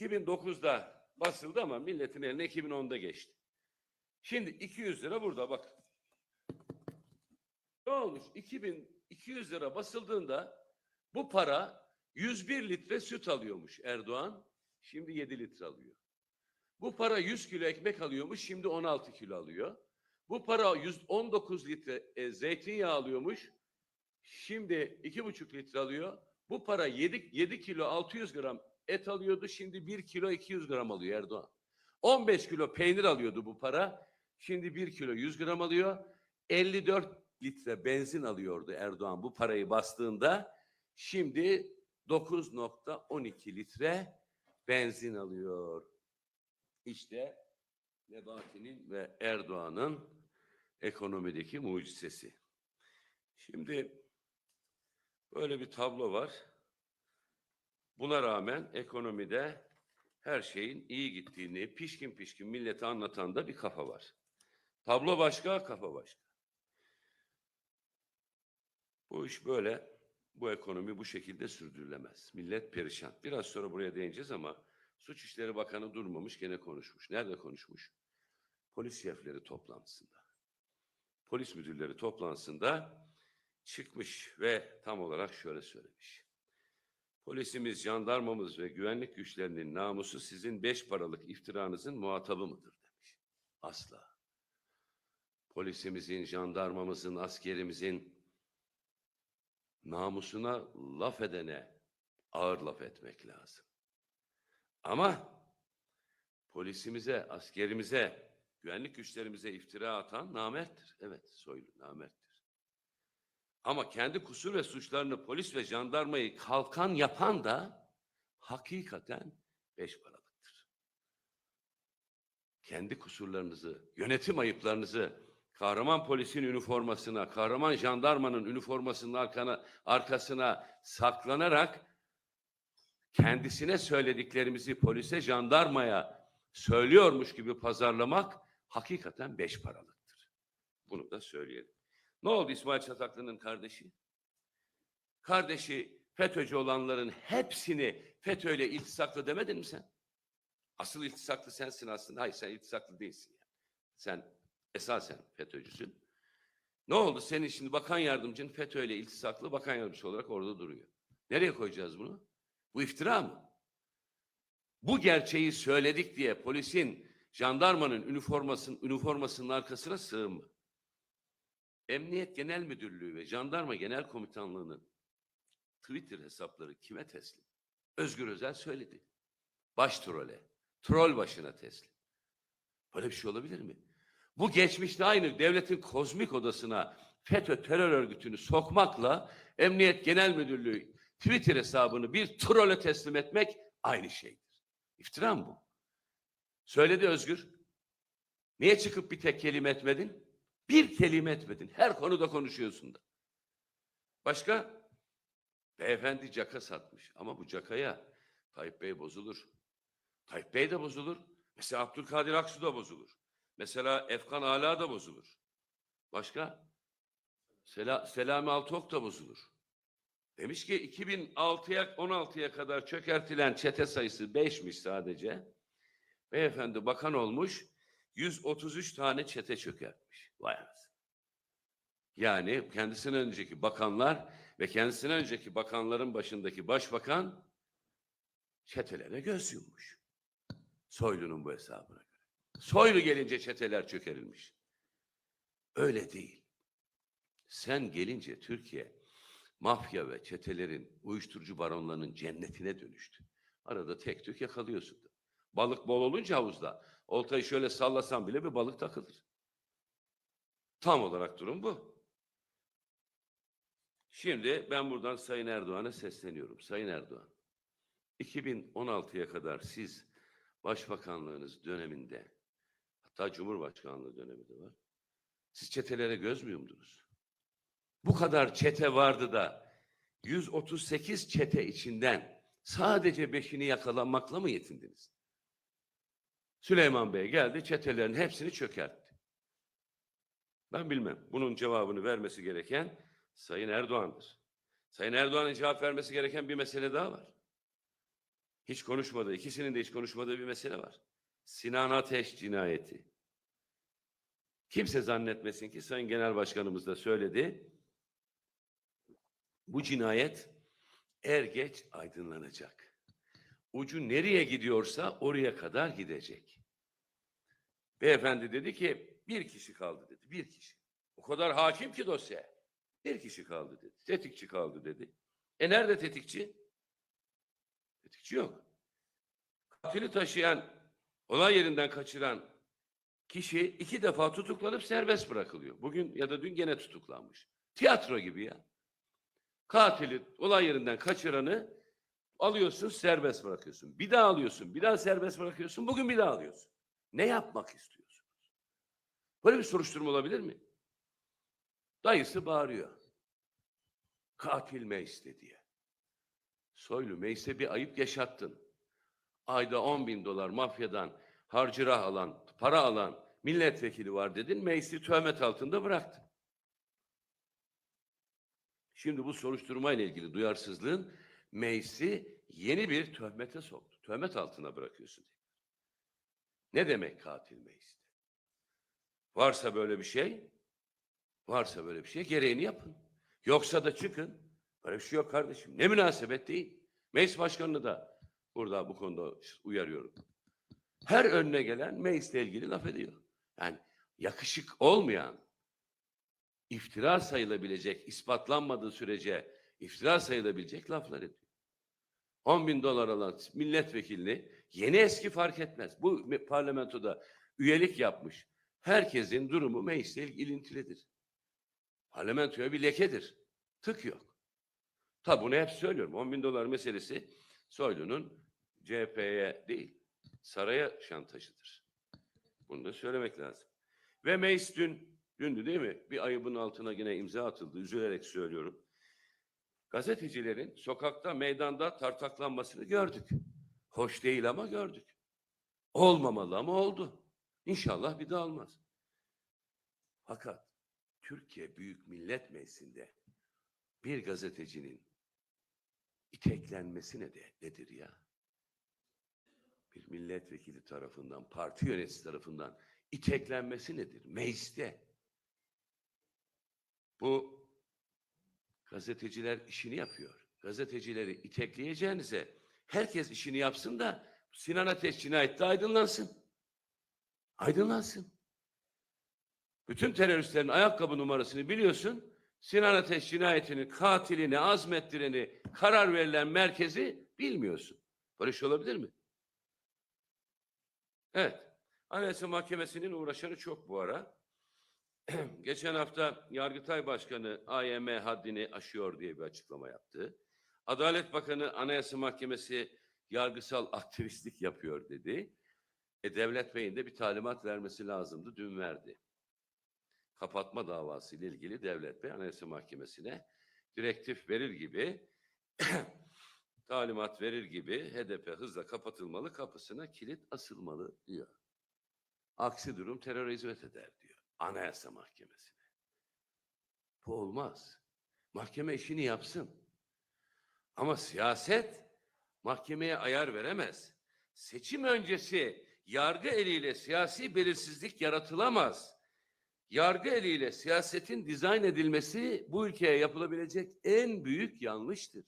2009'da basıldı ama milletin eline 2010'da geçti. Şimdi 200 lira burada bak. Ne olmuş? 2200 lira basıldığında bu para 101 litre süt alıyormuş Erdoğan. Şimdi 7 litre alıyor. Bu para 100 kilo ekmek alıyormuş. Şimdi 16 kilo alıyor. Bu para 119 litre e, zeytinyağı alıyormuş. Şimdi 2,5 litre alıyor. Bu para 7, 7 kilo 600 gram et alıyordu. Şimdi 1 kilo 200 gram alıyor Erdoğan. 15 kilo peynir alıyordu bu para. Şimdi 1 kilo 100 gram alıyor. 54 litre benzin alıyordu Erdoğan bu parayı bastığında. Şimdi 9.12 litre benzin alıyor. İşte Nebati'nin ve Erdoğan'ın ekonomideki mucizesi. Şimdi böyle bir tablo var. Buna rağmen ekonomide her şeyin iyi gittiğini pişkin pişkin millete anlatan da bir kafa var. Tablo başka, kafa başka. Bu iş böyle, bu ekonomi bu şekilde sürdürülemez. Millet perişan. Biraz sonra buraya değineceğiz ama Suç İşleri Bakanı durmamış gene konuşmuş. Nerede konuşmuş? Polis şefleri toplantısında. Polis müdürleri toplantısında çıkmış ve tam olarak şöyle söylemiş. Polisimiz, jandarmamız ve güvenlik güçlerinin namusu sizin beş paralık iftiranızın muhatabı mıdır demiş. Asla. Polisimizin, jandarmamızın, askerimizin namusuna laf edene ağır laf etmek lazım. Ama polisimize, askerimize, güvenlik güçlerimize iftira atan namerttir. Evet, soylu namerttir. Ama kendi kusur ve suçlarını polis ve jandarmayı kalkan yapan da hakikaten beş paralıktır. Kendi kusurlarınızı, yönetim ayıplarınızı kahraman polisin üniformasına, kahraman jandarmanın üniformasının arkana, arkasına saklanarak kendisine söylediklerimizi polise, jandarmaya söylüyormuş gibi pazarlamak hakikaten beş paralıktır. Bunu da söyleyelim. Ne oldu İsmail Çataklı'nın kardeşi? Kardeşi FETÖ'cü olanların hepsini FETÖ'yle iltisaklı demedin mi sen? Asıl iltisaklı sensin aslında. Hayır sen iltisaklı değilsin. Yani. Sen esasen FETÖ'cüsün. Ne oldu? Senin şimdi bakan yardımcın FETÖ'yle iltisaklı bakan yardımcısı olarak orada duruyor. Nereye koyacağız bunu? Bu iftira mı? Bu gerçeği söyledik diye polisin, jandarmanın üniformasının, üniformasının arkasına sığınma. Emniyet Genel Müdürlüğü ve Jandarma Genel Komutanlığı'nın Twitter hesapları kime teslim? Özgür Özel söyledi. Baş trole, troll başına teslim. Böyle bir şey olabilir mi? Bu geçmişte aynı devletin kozmik odasına FETÖ terör örgütünü sokmakla Emniyet Genel Müdürlüğü Twitter hesabını bir trolle teslim etmek aynı şeydir. İftira mı bu? Söyledi Özgür. Niye çıkıp bir tek kelime etmedin? Bir kelime etmedin. Her konuda konuşuyorsun da. Başka? Beyefendi caka satmış. Ama bu cakaya Tayyip Bey bozulur. Tayyip Bey de bozulur. Mesela Abdülkadir Aksu da bozulur. Mesela Efkan Ala da bozulur. Başka? Sela, Selami Altok da bozulur. Demiş ki 2006'ya 16'ya kadar çökertilen çete sayısı 5'miş sadece. Beyefendi bakan olmuş 133 tane çete çökertmiş. Vay anasını. Yani kendisinden önceki bakanlar ve kendisinden önceki bakanların başındaki başbakan çetelere göz yummuş. Soylu'nun bu hesabına göre. Soylu gelince çeteler çökerilmiş. Öyle değil. Sen gelince Türkiye mafya ve çetelerin, uyuşturucu baronlarının cennetine dönüştü. Arada tek tük yakalıyorsun. Balık bol olunca havuzda oltayı şöyle sallasan bile bir balık takılır. Tam olarak durum bu. Şimdi ben buradan Sayın Erdoğan'a sesleniyorum. Sayın Erdoğan, 2016'ya kadar siz başbakanlığınız döneminde, hatta Cumhurbaşkanlığı dönemi de var, siz çetelere göz mü yumdunuz? Bu kadar çete vardı da 138 çete içinden sadece beşini yakalanmakla mı yetindiniz? Süleyman Bey geldi çetelerin hepsini çökertti. Ben bilmem. Bunun cevabını vermesi gereken Sayın Erdoğan'dır. Sayın Erdoğan'ın cevap vermesi gereken bir mesele daha var. hiç konuşmadığı, ikisinin de hiç konuşmadığı bir mesele var. Sinan Ateş cinayeti. Kimse zannetmesin ki Sayın Genel Başkanımız da söyledi. Bu cinayet er geç aydınlanacak. Ucu nereye gidiyorsa oraya kadar gidecek. Beyefendi dedi ki bir kişi kaldı dedi. Bir kişi. O kadar hakim ki dosya. Bir kişi kaldı dedi. Tetikçi kaldı dedi. E nerede tetikçi? Tetikçi yok. Katili taşıyan, olay yerinden kaçıran kişi iki defa tutuklanıp serbest bırakılıyor. Bugün ya da dün gene tutuklanmış. Tiyatro gibi ya. Katili olay yerinden kaçıranı alıyorsun serbest bırakıyorsun. Bir daha alıyorsun, bir daha serbest bırakıyorsun. Bugün bir daha alıyorsun. Ne yapmak istiyorsunuz? Böyle bir soruşturma olabilir mi? Dayısı bağırıyor. Katil Meis'te diye. Soylu Meis'e bir ayıp yaşattın. Ayda 10 bin dolar mafyadan harcırah alan, para alan milletvekili var dedin. Meis'i töhmet altında bıraktın. Şimdi bu soruşturma ile ilgili duyarsızlığın Meis'i yeni bir töhmete soktu. Töhmet altına bırakıyorsun. Ne demek katil Meis'te? Varsa böyle bir şey, varsa böyle bir şey gereğini yapın. Yoksa da çıkın. Böyle bir şey yok kardeşim. Ne münasebet değil. Meclis başkanını da burada bu konuda uyarıyorum. Her önüne gelen meclisle ilgili laf ediyor. Yani yakışık olmayan, iftira sayılabilecek, ispatlanmadığı sürece iftira sayılabilecek laflar ediyor. 10 bin dolar alan milletvekilini yeni eski fark etmez. Bu me- parlamentoda üyelik yapmış. Herkesin durumu meclisle ilintilidir. Parlamentoya bir lekedir. Tık yok. Tabi bunu hep söylüyorum. 10 bin dolar meselesi Soylu'nun CHP'ye değil, saraya şantajıdır. Bunu da söylemek lazım. Ve meclis dün, dündü değil mi? Bir ayıbın altına yine imza atıldı. Üzülerek söylüyorum. Gazetecilerin sokakta, meydanda tartaklanmasını gördük. Hoş değil ama gördük. Olmamalı ama oldu. İnşallah bir daha olmaz. Fakat Türkiye Büyük Millet Meclisi'nde bir gazetecinin iteklenmesi ne de, nedir ya? Bir milletvekili tarafından, parti yöneticisi tarafından iteklenmesi nedir? Mecliste. Bu gazeteciler işini yapıyor. Gazetecileri itekleyeceğinize herkes işini yapsın da Sinan Ateş cinayette aydınlansın. Aydınlansın. Bütün teröristlerin ayakkabı numarasını biliyorsun. Sinan Ateş cinayetinin katilini, azmettireni, karar verilen merkezi bilmiyorsun. Böyle şey olabilir mi? Evet. Anayasa Mahkemesi'nin uğraşanı çok bu ara. Geçen hafta Yargıtay Başkanı AYM haddini aşıyor diye bir açıklama yaptı. Adalet Bakanı Anayasa Mahkemesi yargısal aktivistlik yapıyor dedi. E, Devlet Bey'in de bir talimat vermesi lazımdı. Dün verdi. Kapatma davası ile ilgili Devlet Bey Anayasa Mahkemesi'ne direktif verir gibi talimat verir gibi HDP hızla kapatılmalı, kapısına kilit asılmalı diyor. Aksi durum teröre hizmet eder diyor. Anayasa Mahkemesi'ne. Bu olmaz. Mahkeme işini yapsın. Ama siyaset mahkemeye ayar veremez. Seçim öncesi yargı eliyle siyasi belirsizlik yaratılamaz. Yargı eliyle siyasetin dizayn edilmesi bu ülkeye yapılabilecek en büyük yanlıştır.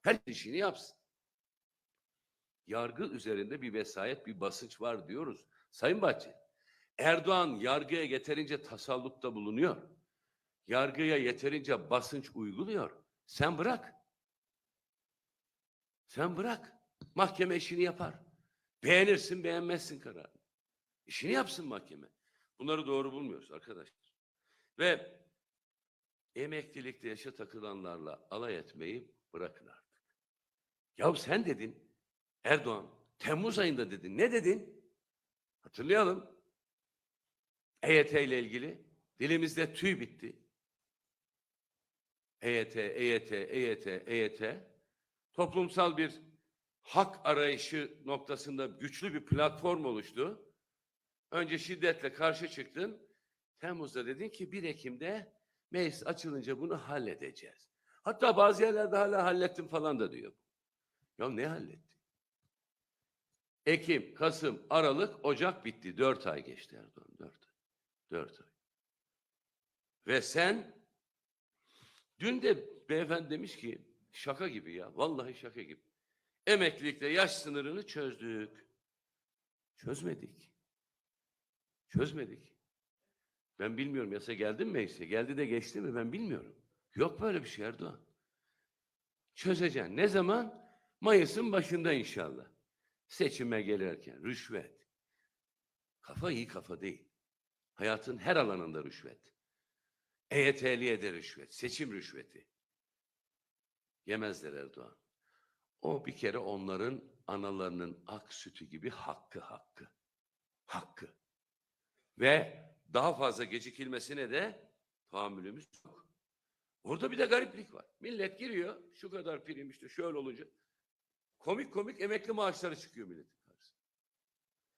Her işini yapsın. Yargı üzerinde bir vesayet, bir basınç var diyoruz. Sayın Bahçeli, Erdoğan yargıya yeterince tasallutta bulunuyor. Yargıya yeterince basınç uyguluyor. Sen bırak. Sen bırak. Mahkeme işini yapar. Beğenirsin, beğenmezsin kararı. İşini yapsın mahkeme. Bunları doğru bulmuyoruz arkadaşlar. Ve emeklilikte yaşa takılanlarla alay etmeyi bırakın artık. Ya sen dedin Erdoğan Temmuz ayında dedin. Ne dedin? Hatırlayalım. EYT ile ilgili dilimizde tüy bitti. EYT, EYT, EYT, EYT toplumsal bir hak arayışı noktasında güçlü bir platform oluştu. Önce şiddetle karşı çıktın. Temmuz'da dedin ki 1 Ekim'de meclis açılınca bunu halledeceğiz. Hatta bazı yerlerde hala hallettim falan da diyor. Ya ne hallettin? Ekim, Kasım, Aralık, Ocak bitti. Dört ay geçti Erdoğan. Dört ay. Dört ay. Ve sen dün de beyefendi demiş ki şaka gibi ya. Vallahi şaka gibi. Emeklilikte yaş sınırını çözdük. Çözmedik. Çözmedik. Ben bilmiyorum yasa geldi mi meclise? Geldi de geçti mi ben bilmiyorum. Yok böyle bir şey Erdoğan. Çözeceksin. Ne zaman? Mayıs'ın başında inşallah. Seçime gelirken rüşvet. Kafa iyi kafa değil. Hayatın her alanında rüşvet. EYT'liye de rüşvet. Seçim rüşveti. Yemezler Erdoğan. O bir kere onların analarının ak sütü gibi hakkı hakkı. Hakkı. Ve daha fazla gecikilmesine de tahammülümüz yok. Orada bir de gariplik var. Millet giriyor, şu kadar prim işte şöyle olunca. Komik komik emekli maaşları çıkıyor karşısına.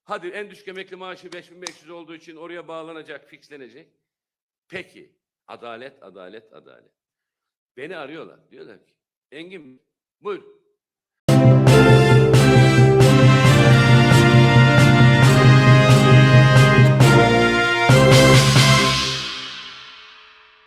Hadi en düşük emekli maaşı 5500 olduğu için oraya bağlanacak, fixlenecek. Peki, adalet, adalet, adalet. Beni arıyorlar. Diyorlar ki, Engin buyur.